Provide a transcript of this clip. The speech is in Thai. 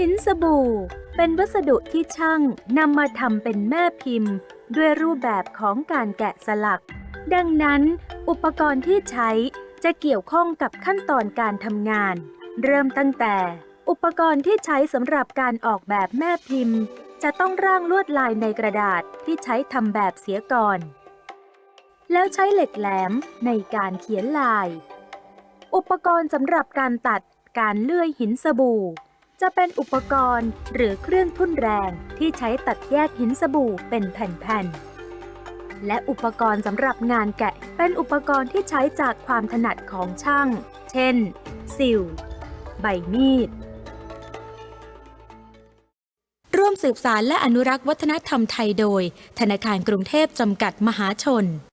หินสบู่เป็นวัสดุที่ช่างนำมาทำเป็นแม่พิมพ์ ด้วยรูปแบบของการแกะสลัก ดังนั้น อุปกรณ์ที่ใช้จะเกี่ยวข้องกับขั้นตอนการทำงาน เริ่มตั้งแต่ อุปกรณ์ที่ใช้สำหรับการออกแบบแม่พิมพ์ จะต้องร่างลวดลายในกระดาษที่ใช้ทำแบบเสียก่อน แล้วใช้เหล็กแหลมในการเขียนลาย อุปกรณ์สำหรับการตัดการเลื่อยหินสบู่ จะเป็นอุปกรณ์หรือเครื่องทุ่นแรงที่ใช้ตัดแยกหินสบู่เป็นแผ่นๆ และอุปกรณ์สำหรับงานแกะเป็นอุปกรณ์ที่ใช้จากความถนัดของช่าง เช่น สิว ใบมีด ร่วมสืบสารและอนุรักษ์วัฒนธรรมไทยโดย ธนาคารกรุงเทพจำกัดมหาชน